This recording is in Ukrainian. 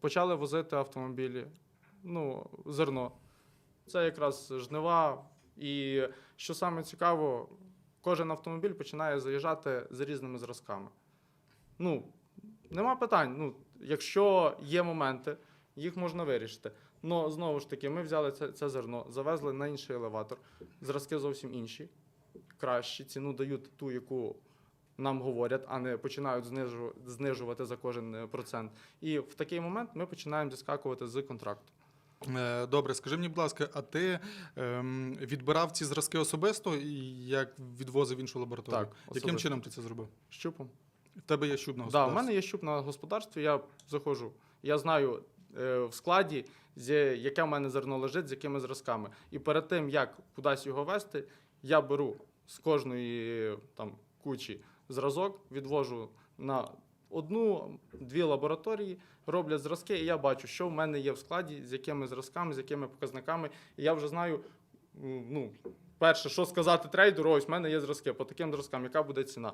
почали возити автомобілі, ну, зерно. Це якраз жнива. І що саме цікаво, кожен автомобіль починає заїжджати з різними зразками. Ну, нема питань. Ну, якщо є моменти, їх можна вирішити. Ну, знову ж таки, ми взяли це, це зерно, завезли на інший елеватор. Зразки зовсім інші, кращі, ціну дають ту, яку нам говорять, а не починають знижувати за кожен е, процент. І в такий момент ми починаємо зіскакувати з контракту. Е, Добре, скажи мені, будь ласка, а ти ем, відбирав ці зразки особисто і як відвозив в іншу лабораторію? Так, Яким чином ти це зробив? Щупом. В тебе є щуп на Да, господарстві? у мене є щуп на господарстві, я заходжу. Я знаю е, в складі, яке в мене зерно лежить, з якими зразками. І перед тим, як кудись його вести, я беру з кожної там, кучі зразок, відвожу на одну-дві лабораторії, роблять зразки, і я бачу, що в мене є в складі, з якими зразками, з якими показниками. І я вже знаю, ну, перше, що сказати трейдеру, ось в мене є зразки, по таким зразкам, яка буде ціна.